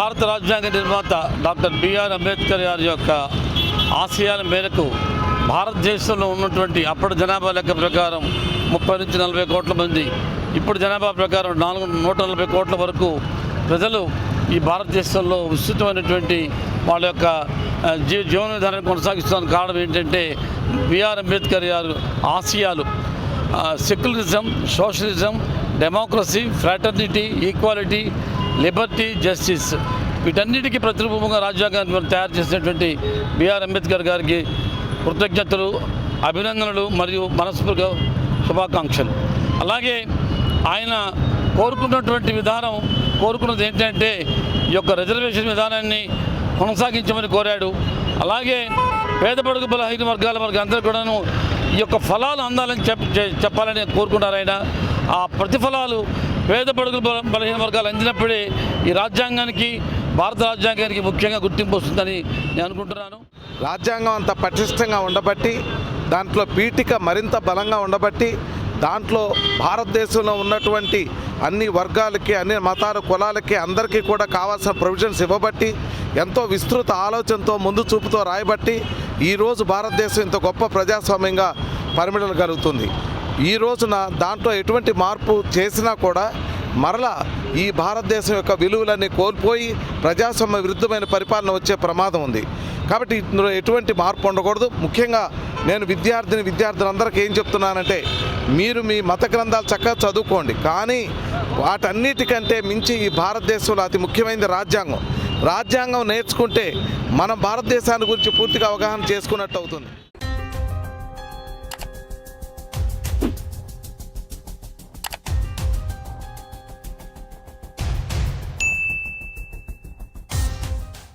భారత రాజ్యాంగ నిర్మాత డాక్టర్ బిఆర్ అంబేద్కర్ గారి యొక్క ఆశయాల మేరకు భారతదేశంలో ఉన్నటువంటి అప్పటి జనాభా లెక్క ప్రకారం ముప్పై నుంచి నలభై కోట్ల మంది ఇప్పుడు జనాభా ప్రకారం నాలుగు నూట నలభై కోట్ల వరకు ప్రజలు ఈ భారతదేశంలో విస్తృతమైనటువంటి వాళ్ళ యొక్క జీవ జీ జీవన విధానాన్ని కొనసాగిస్తున్న కారణం ఏంటంటే బిఆర్ అంబేద్కర్ గారు ఆశయాలు secularism socialism democracy fraternity equality liberty justice వీటన్నిటికీ ప్రతిరూపంగా రాజ్యాంగాన్ని మనం తయారు చేసినటువంటి బిఆర్ అంబేద్కర్ గారికి కృతజ్ఞతలు అభినందనలు మరియు మనస్ఫూర్తిగా శుభాకాంక్షలు. అలాగే ఆయన కోరుకున్నటువంటి విధానం కోరుకున్నది ఏంటంటే ఈ యొక్క రిజర్వేషన్ విధానాన్ని కొనసాగించమని కోరాడు. అలాగే పేద బడుగు బలహీన వర్గాల వారికి అందరూ కూడాను ఈ యొక్క ఫలాలు అందాలని చెప్ చెప్పాలని కోరుకున్నారు ఆయన. ఆ ప్రతిఫలాలు పేద పడుగులు బల- బలహీన వర్గాలు అందినప్పుడే ఈ రాజ్యాంగానికి భారత రాజ్యాంగానికి ముఖ్యంగా గుర్తింపు వస్తుందని నేను అనుకుంటున్నాను. రాజ్యాంగం అంత పటిష్టంగా ఉండబట్టి దాంట్లో పీఠిక మరింత బలంగా ఉండబట్టి దాంట్లో భారతదేశంలో ఉన్నటువంటి అన్ని వర్గాలకి అన్ని మతాల కులాలకి అందరికీ కూడా కావాల్సిన ప్రొవిజన్స్ ఇవ్వబట్టి ఎంతో విస్తృత ఆలోచనతో ముందు చూపుతో రాయబట్టి ఈరోజు భారతదేశం ఇంత గొప్ప ప్రజాస్వామ్యంగా పరిమిడగలుగుతుంది ఈ రోజున దాంట్లో ఎటువంటి మార్పు చేసినా కూడా మరలా ఈ భారతదేశం యొక్క విలువలన్నీ కోల్పోయి ప్రజాస్వామ్య విరుద్ధమైన పరిపాలన వచ్చే ప్రమాదం ఉంది. కాబట్టి ఇందులో ఎటువంటి మార్పు ఉండకూడదు. ముఖ్యంగా నేను విద్యార్థిని విద్యార్థులందరికీ ఏం చెప్తున్నానంటే మీరు మీ మత గ్రంథాలు చక్కగా చదువుకోండి. కానీ వాటన్నిటికంటే మించి ఈ భారతదేశంలో అతి ముఖ్యమైనది రాజ్యాంగం. రాజ్యాంగం నేర్చుకుంటే మనం భారతదేశాన్ని గురించి పూర్తిగా అవగాహన చేసుకున్నట్టు అవుతుంది.